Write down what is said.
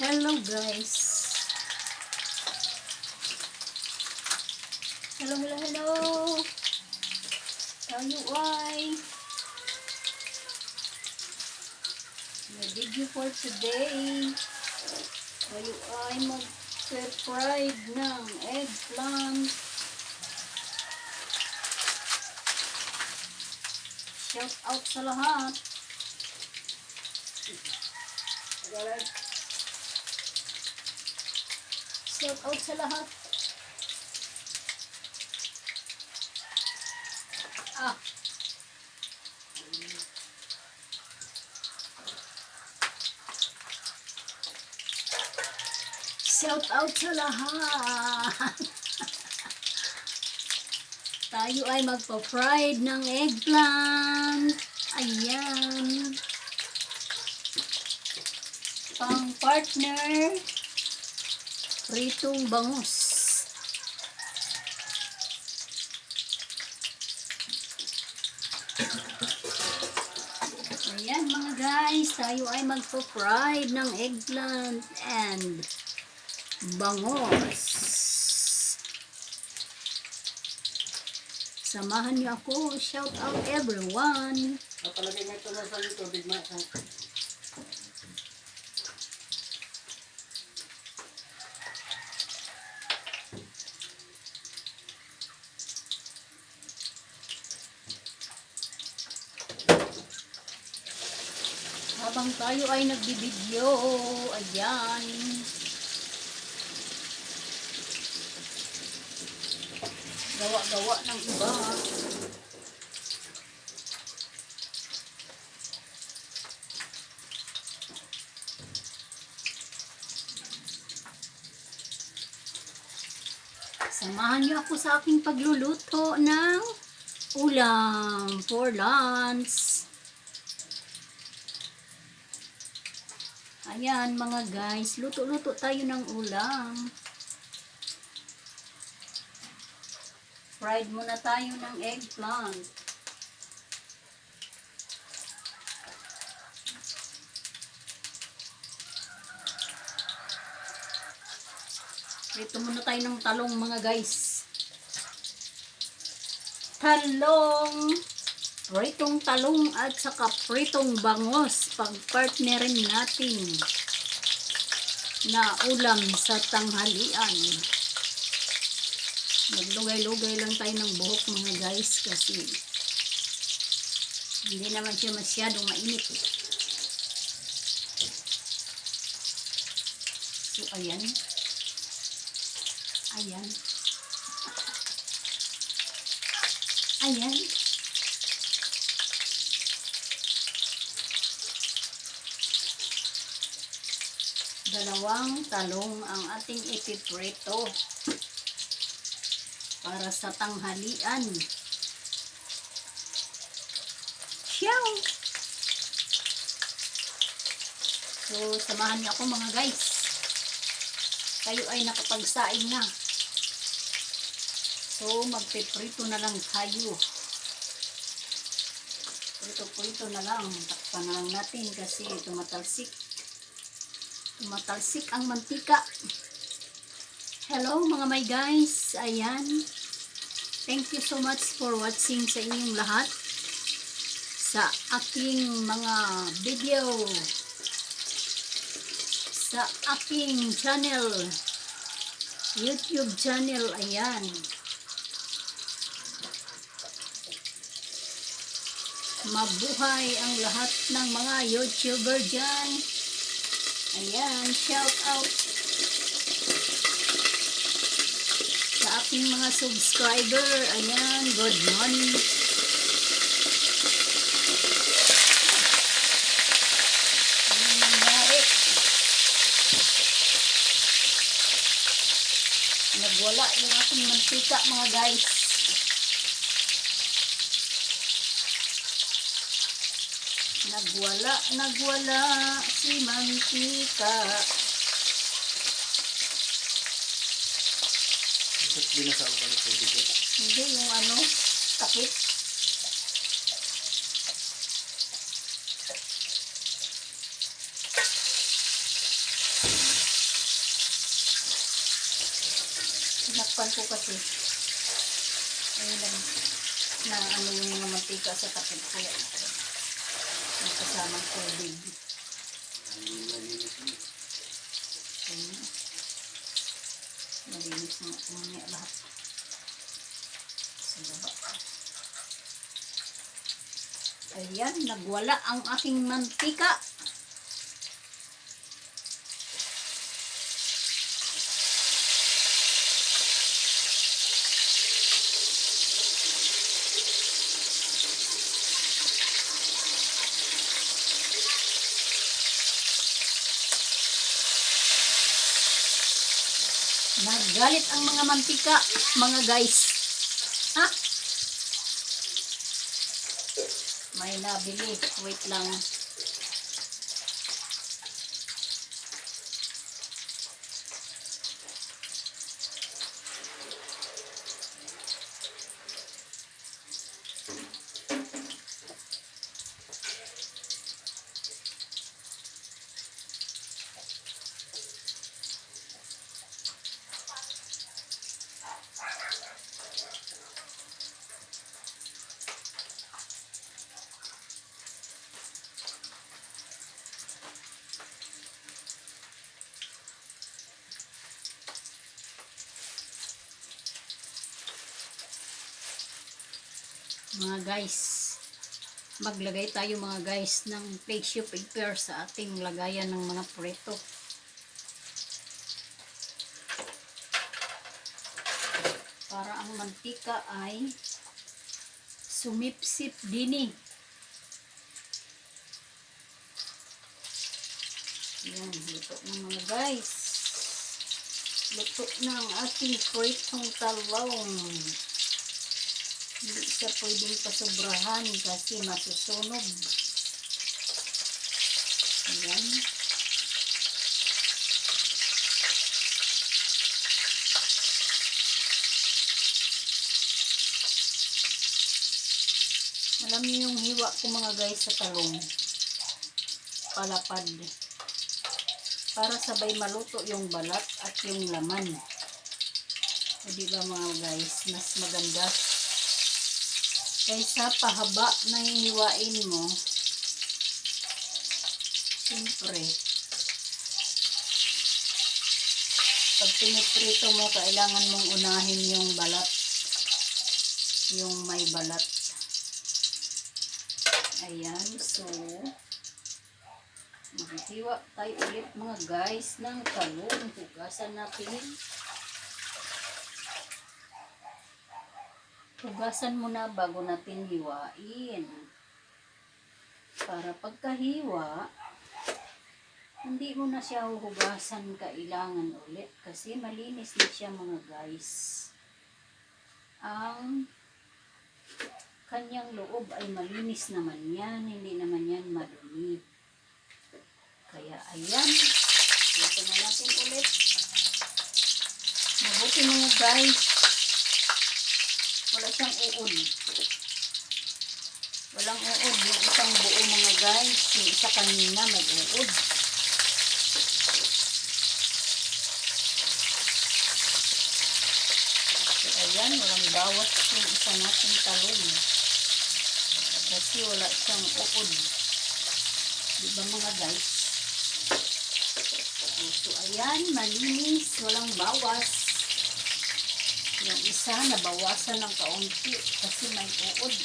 Hello guys. Hello, hello, hello. Tayo ay may video for today. Tayo ay mag-fried ng eggplant. Shout out sa lahat. Shout out sa lahat. Ah. Shout out sa lahat. Tayo ay magpa-fried ng eggplant. Ayan. Pang partner. Pritong bangus. Ayan mga guys, tayo ay magpo-fried ng eggplant and bangos. Samahan niyo ako. Shout out everyone. Napalagay mo ito na sa tubig ma. Habang tayo ay nagbibideo, ayan. Gawa-gawa ng iba. Samahan niyo ako sa aking pagluluto ng ulam for lunch. Ayan mga guys, luto-luto tayo ng ulam. Fried muna tayo ng eggplant. Prito muna tayo ng talong mga guys. Talong! Pritong talong at saka pritong bangos pag-partnerin natin na ulam sa tanghalian. Naglugay-lugay lang tayo ng buhok mga guys kasi hindi naman siya masyadong mainit. So, ayan. Ayan. Ayan. Dalawang talong ang ating ipiprito para sa tanghalian. Siyaw! So, samahan niyo ako mga guys. Kayo ay nakapagsaing na. So, magpiprito na lang tayo. Prito-prito na lang. Takpan na lang natin kasi tumatalsik. Tumatalsik ang mantika. Hello mga my guys. Ayan. Thank you so much for watching sa inyong lahat. Sa aking mga video. Sa aking channel. YouTube channel. Ayan. Mabuhay ang lahat ng mga YouTuber dyan. Ayan, shout out sa aking mga subscriber. Ayan, good morning. Nagwala yung aking mantika mga guys. Nagwala, nagwala si mantika. Ba't binasaw ka ng tubig? Hindi, yung ano, takip. Sinakpan ko kasi. Ayun lang. Na ano yung mga mantika sa takip ko. Kasamang tubig. Ayun. Malinis ito mamaya lahat. Sa baba. Ayan, nagwala ang aking mantika. Naggalit ang mga mantika, mga guys. Ha? May nabili. Wait lang. Mga guys. Maglagay tayo mga guys ng tissue paper sa ating lagayan ng mga preto. Para ang mantika ay sumipsip dini. Yan, luto na mga guys. Luto na ang ating pritong talong. Hindi siya pwedeng pasobrahan kasi masusunog. Ayan. Alam niyo yung hiwa ko mga guys sa talong. Palapad. Para sabay maluto yung balat at yung laman. O di ba mga guys, mas maganda kaysa pahaba na hihiwain mo, siyempre, pag piniprito mo, kailangan mong unahin yung balat, yung may balat. Ayan, so, maghihiwa tayo ulit mga guys ng talong. Hugasan natin. Hugasan mo na bago natin hiwain. Para pagkahiwa, hindi mo na siya huhugasan kailangan ulit kasi malinis na siya mga guys. Ang kanyang loob ay malinis naman yan, hindi naman yan madumi. Kaya ayan, ito na natin ulit. Mabuti mga guys, wala siyang uod. Walang uod. Yung isang buo mga guys. Yung isa kanina may uod. So, ayan. Walang bawat yung isa natin talong. Kasi wala siyang uod. Diba mga guys? So, ayan. Malinis. Walang bawas. Yung isa, nabawasan ng kaunti kasi may uod.